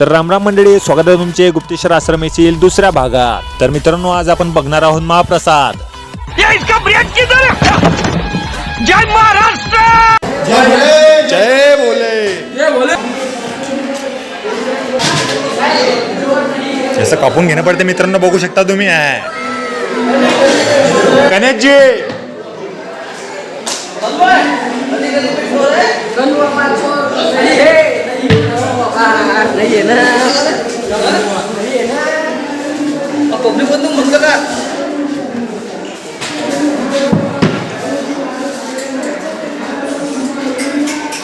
तर रामराम मंडळी स्वागत आहे तुमचे गुप्तेश्वर आश्रम येथील दुसऱ्या भागात. तर मित्रांनो आज आपण बघणार आहोत महाप्रसाद. जय महाराष्ट्र। जय बोले। जसं कापून घेणं पडते मित्रांनो बघू शकता तुम्ही गणेशजी! नाहीये ना पब्लिक मधून म्हणलं का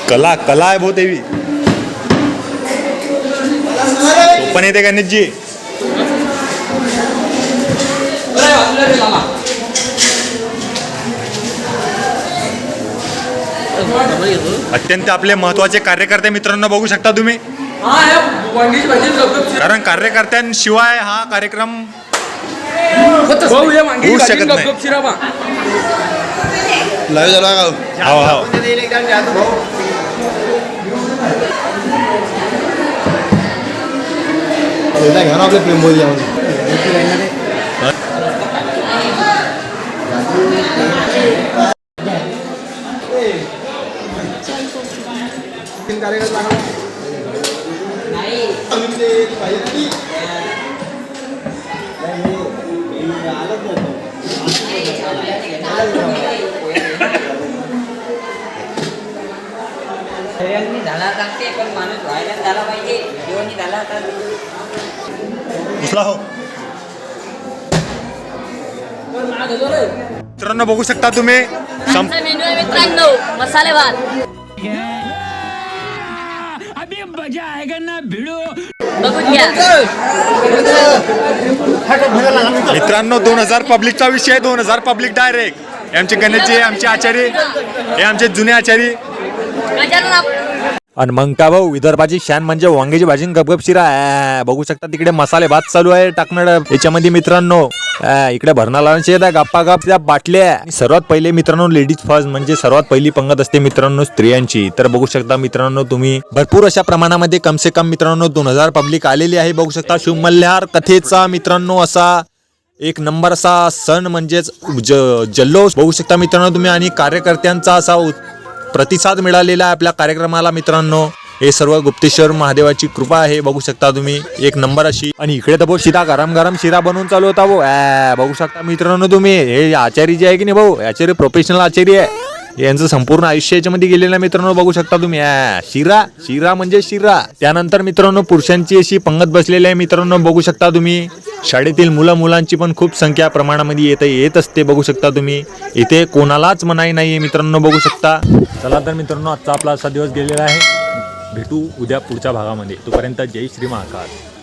कला कला आहे भाऊ देवी. पण येते गणेशजी अत्यंत आपले महत्त्वाचे कार्यकर्ते मित्रांनो बघू शकता तुम्ही. हा कारण कार्यकर्त्यांशिवाय हा कार्यक्रम होऊ शकत नाही. लाईव्ह झाला का? हो हो एकदा घ्या ना आपल्या प्रेमबोली यामध्ये सगळ्यांनी झाला सांगते पण माणूस व्हायला झाला पाहिजे. जीवनी झाला तर उचला हो. मित्रांनो बघू शकता तुम्ही. मेनू आहे मित्रांनो मसाले भात बघून घ्या मित्रांनो दोन हजार पब्लिकचा विषय आहे दोन हजार पब्लिक डायरेक्ट हे आमचे गणेशजी हे आमचे आचार्य हे आमचे जुने आचार्य. गजानन आप- आणि मग का भाऊ विदर्भाची शान म्हणजे वांग्याची भाजी गपगप शिरा. बघू शकता तिकडे मसाले भात चालू आहे टाकणार. याच्यामध्ये मित्रांनो इकडे इकडे भरणाला गप्पा गप त्या बाटल्या. सर्वात पहिले मित्रांनो लेडीज फर्स्ट म्हणजे सर्वात पहिली पंगत असते मित्रांनो स्त्रियांची. तर बघू शकता मित्रांनो तुम्ही भरपूर अशा प्रमाणामध्ये कम से कम मित्रांनो दोन हजार पब्लिक आलेली आहे. बघू शकता शिव कथेचा मित्रांनो असा एक नंबर असा सण म्हणजेच ज जल्लोष. बघू शकता मित्रांनो तुम्ही आणि कार्यकर्त्यांचा असा प्रतिसाद मिळालेला आहे आपल्या कार्यक्रमाला मित्रांनो. हे सर्व गुप्तेश्वर महादेवाची कृपा आहे बघू शकता तुम्ही. एक नंबर अशी. आणि इकडे तर भाऊ शिरा गरम गरम शिरा बनवून चालू होता भाऊ. बघू शकता मित्रांनो तुम्ही. हे आचारी जे आहे की नाही भाऊ? आचार्य प्रोफेशनल आचार्य आहे. यांचं संपूर्ण आयुष्य याच्यामध्ये गेलेलं मित्रांनो बघू शकता तुम्ही. शिरा शिरा म्हणजे शिरा. त्यानंतर मित्रांनो पुरुषांची अशी पंगत बसलेली आहे मित्रांनो बघू शकता तुम्ही. शाळेतील मुलं मुलांची पण खूप संख्या प्रमाणामध्ये येत येत असते बघू शकता तुम्ही. इथे कोणालाच मनाई नाही मित्रांनो बघू शकता. चला तर मित्रांनो आजचा आपला असा दिवस गेलेला आहे. भेटू उद्या पुढच्या भागामध्ये. तोपर्यंत जय श्री महाकाल.